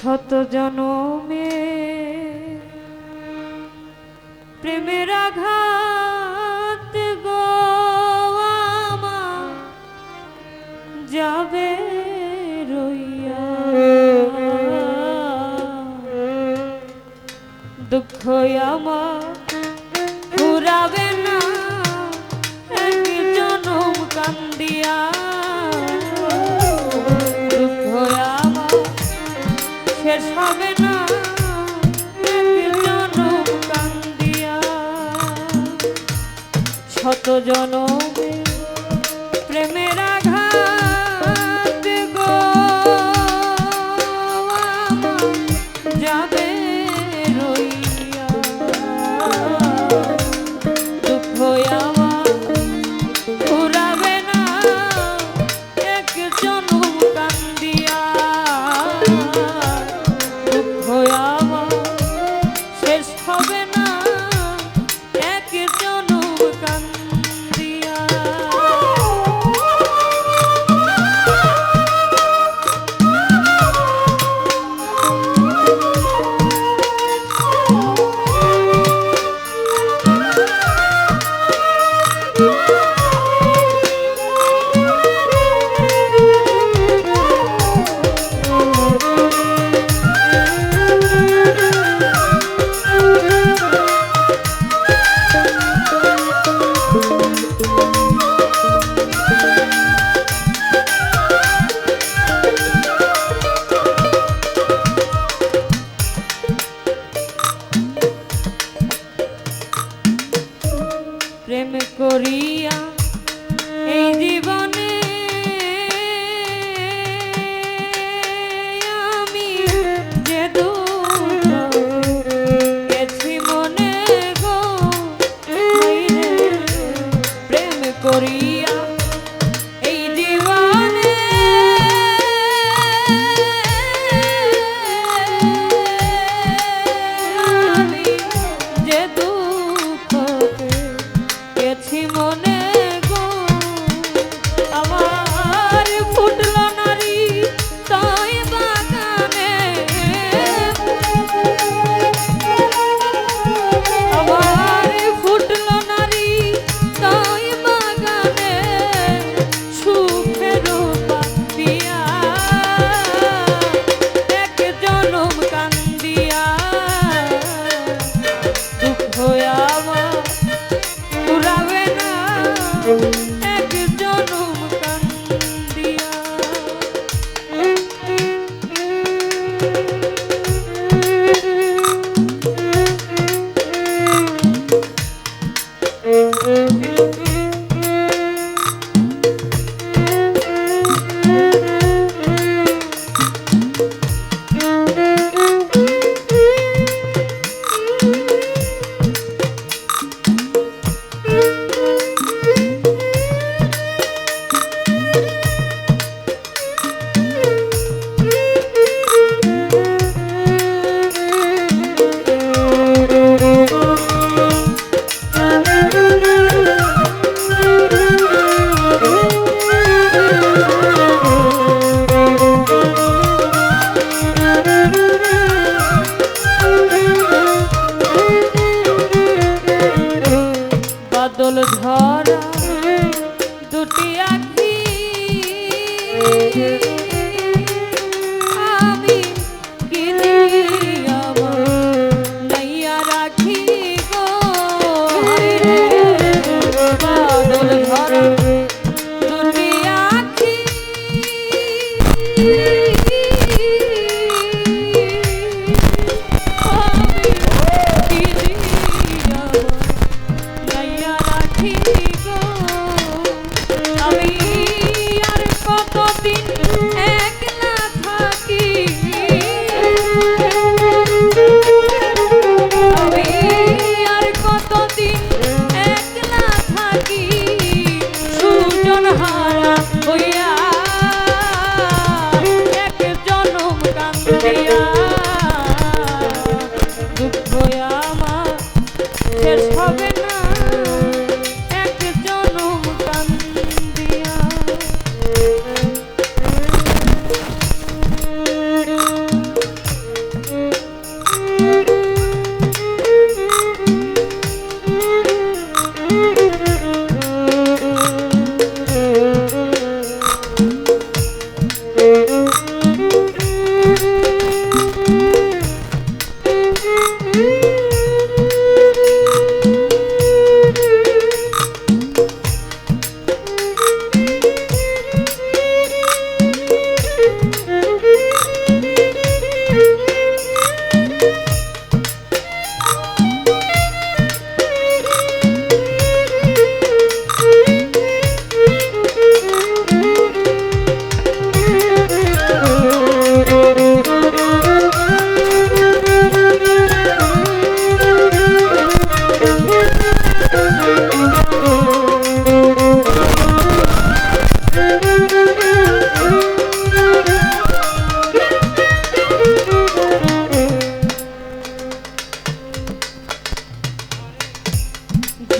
শত জনমে প্রেমের আঘাত গোয়ামা যাবে রইয়া। দুঃখ আমার শেষ হবে না। জনম কান্দিয়া। শত জনমে প্রেমের আঘাত যাবে করি।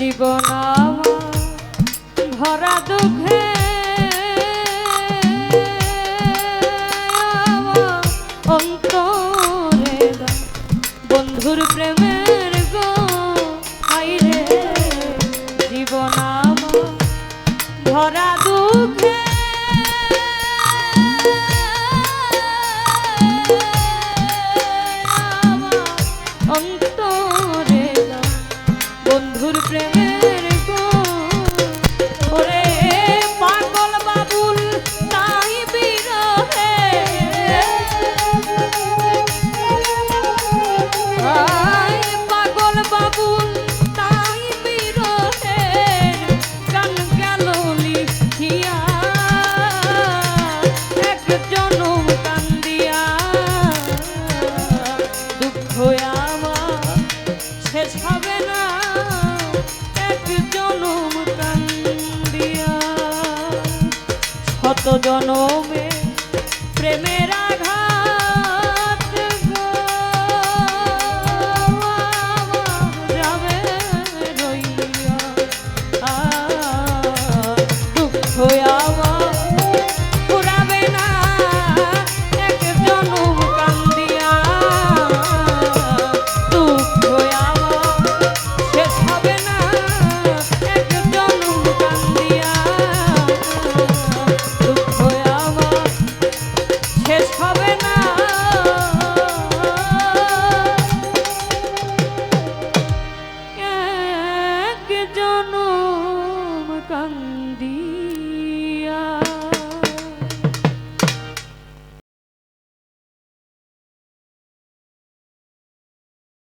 জীবন ভরা দুঃখে অন্তরে বন্ধুর প্রেমের গো রে। জীবন অন্ত